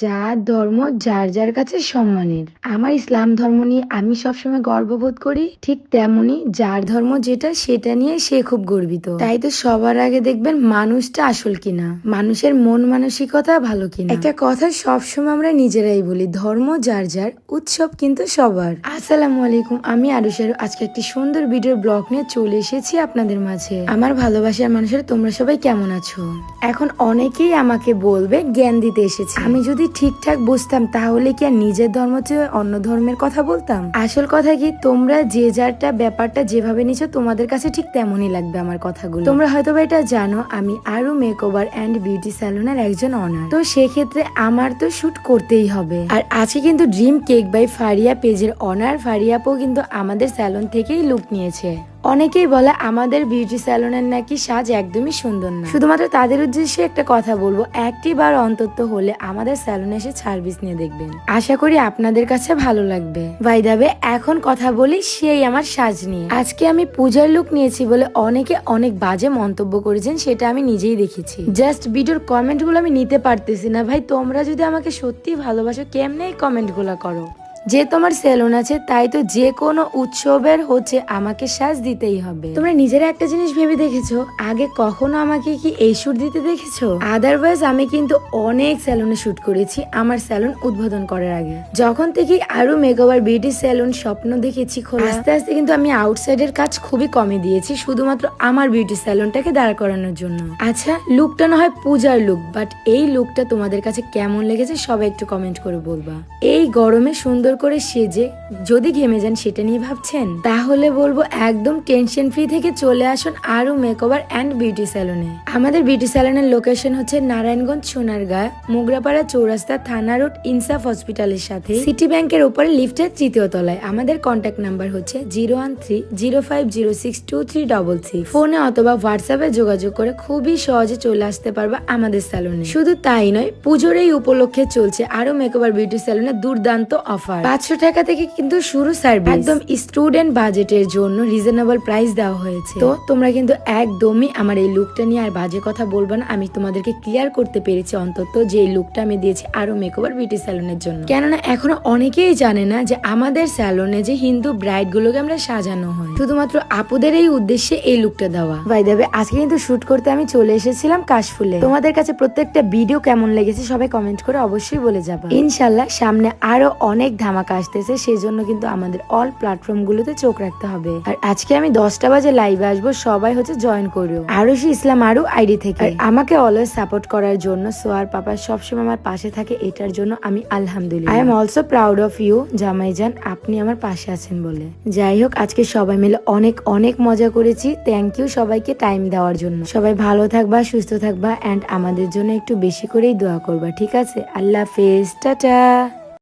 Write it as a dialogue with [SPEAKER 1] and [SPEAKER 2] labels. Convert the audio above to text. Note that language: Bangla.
[SPEAKER 1] যার ধর্ম যার যার কাছে সম্মানের। আমার ইসলাম ধর্ম নিয়ে আমি সবসময় গর্ববোধ করি, ঠিক তেমনি যার ধর্ম যেটা সেটা নিয়ে সে খুব গর্বিত। তাই তো সবার আগে দেখবেন মানুষটা আসল কিনা, মানুষের মন মানসিকতা ভালো কিনা। একটা কথা সবসময় আমরা নিজেরাই বলি, ধর্ম যার যার, উৎসব কিন্তু সবার। আসসালামু আলাইকুম, আমি আরুষারু আজকে একটি সুন্দর ভিডিওর ব্লগ নিয়ে চলে এসেছি আপনাদের মাঝে। আমার ভালোবাসার মানুষের তোমরা সবাই কেমন আছো? এখন অনেকেই আমাকে বলবে জ্ঞান দিতে এসেছে। আমি যদি ঠিকঠাক বুঝতাম, তাহলে কি আর নিজের ধর্ম চেয়ে অন্য ধর্মের কথা বলতাম? আসল কথা কি, তোমরা যে যারটা ব্যাপারটা যেভাবে নিছো, তোমাদের কাছে ঠিক তেমনই লাগবে আমার কথাগুলো। তোমরা হয়তো এটা জানো, আমি আরও মেকওভার অ্যান্ড বিউটি স্যালুনের একজন অনার। তো সেক্ষেত্রে আমার তো শুট করতেই হবে। আর আজকে কিন্তু ড্রিম কেক বাই ফারিয়া পেজের অনার। ফারিয়াপো কিন্তু আমাদের স্যালন থেকেই লুক নিয়েছে। অনেকেই বলে আমাদের বিউটি স্যালনের নাকি সাজ একদমই সুন্দর না। শুধুমাত্র তাদের উদ্দেশ্যে একটা কথা বলব একটি বার অন্তত হলে আমাদের স্যালনে এসে সার্ভিস নিয়ে দেখবেন। আশা করি আপনাদের কাছে ভালো লাগবে। বাইদাবে এখন কথা বলি সেই আমার সাজ নিয়ে। আজকে আমি পূজার লুক নিয়েছি বলে অনেকে অনেক বাজে মন্তব্য করেছেন, সেটা আমি নিজেই দেখেছি। জাস্ট ভিডিওর কমেন্টগুলো আমি নিতে পারতেছি না। ভাই, তোমরা যদি আমাকে সত্যি ভালোবাসো, কেমনে এই কমেন্টগুলো করো? যে তোমার সেলুন আছে, তাই তো যে কোনো উৎসবের হচ্ছে আমাকে সাজ দিতেই হবে। তোমরা নিজেরা একটা জিনিস ভেবে দেখেছ? আগে কখনো আমাকে কি এই শুট দিতে দেখেছ? আদারওয়াইজ আমি কিন্তু অনেক স্যালুনে শুট করেছি আমার স্যালুন উদ্বোধন করার আগে। যখন থেকে আরও মেকওভার বিউটি স্যালুন স্বপ্ন দেখেছি খোলা, আস্তে আস্তে কিন্তু আমি আউটসাইডের কাজ খুবই কমে দিয়েছি, শুধুমাত্র আমার বিউটি স্যালুনটাকে দাঁড় করানোর জন্য। আচ্ছা লুকটা না হয় পূজার লুক বাট এই লুকটা তোমাদের কাছে কেমন লেগেছে সবাই একটু কমেন্ট করে বলবা। এই গরমে সুন্দর করে সেজে যদি ঘেমে যান সেটা নিয়ে ভাবছেন? তাহলে বলব একদম টেনশন ফ্রি থেকে চলে আসুন আরও মেকওভার অ্যান্ড বিউটি স্যালুনে আমাদের বিউটি স্যালুনের লোকেশন হচ্ছে নারায়ণগঞ্জ, সোনারগাঁ, মোগরাপাড়া চৌরাস্তা, থানা রোড, ইনসাফ হসপিটালের সাথে। সিটি ব্যাংকের উপরে লিফটের তৃতীয় তলায়। আমাদের কন্ট্যাক্ট নাম্বার হচ্ছে zero one three zero five zero six two three double six ফোনে অথবা হোয়াটসঅ্যাপে যোগাযোগ করে খুবই সহজে চলে আসতে পারবে আমাদের স্যালুনে শুধু তাই নয়, পুজোর এই উপলক্ষে চলছে আরও মেকওভার বিউটি স্যালুনে দুর্দান্ত অফার পাঁচশো টাকা থেকে কিন্তু শুরু সার্ভিস একদম স্টুডেন্ট বাজেটের জন্য রিজনেবল প্রাইস দেওয়া হয়েছে। তো তোমরা কিন্তু একদমই আমার এই লুকটা নিয়ে আর বাজে কথা বলব না। আমি তোমাদেরকে ক্লিয়ার করতে পেরেছি অন্তত যে এই লুকটা আমি দিয়েছি আরও মেকওভার বিউটি স্যালুনের জন্য। কেননা এখনও অনেকেই জানে না যে আমাদের স্যালুনে যে হিন্দু ব্রাইড গুলোকে আমরা সাজানো হয়। শুধুমাত্র আপুদের এই উদ্দেশ্যে এই লুকটা দেওয়া। ভাই দেবে আজকে কিন্তু শুট করতে আমি চলে এসেছিলাম কাশফুলে। তোমাদের কাছে প্রত্যেকটা ভিডিও কেমন লেগেছে সবাই কমেন্ট করে অবশ্যই বলে যাব। ইনশাল্লাহ সামনে আরও অনেক ধামাকা আসতেছে সেই জন্য কিন্তু আমাদের অল প্ল্যাটফর্ম গুলোতে চোখ রাখতে হবে। আর আজকে আমি দশটা বাজে লাইভে আসব সবাই হচ্ছে জয়েন করিও আরুষি ইসলাম আরু আইডি থেকে। আমাকে অলওয়েজ সাপোর্ট করার জন্য সোয়ার পাপা সবসময় আমার পাশে থাকে এটার জন্য আমি আলহামদুলিল্লাহ। I am also proud of you জামাই জান আপনি আমার পাশে আছেন বলে। যাই হোক আজকে সবাই মিলে অনেক অনেক মজা করেছি। থ্যাংক ইউ সবাইকে টাইম দেওয়ার জন্য। সবাই ভালো থাকবা সুস্থ থাকবা এন্ড আমাদের জন্য একটু বেশি করেই দোয়া করবা ঠিক আছে? আল্লাহ হাফেজ টাটা।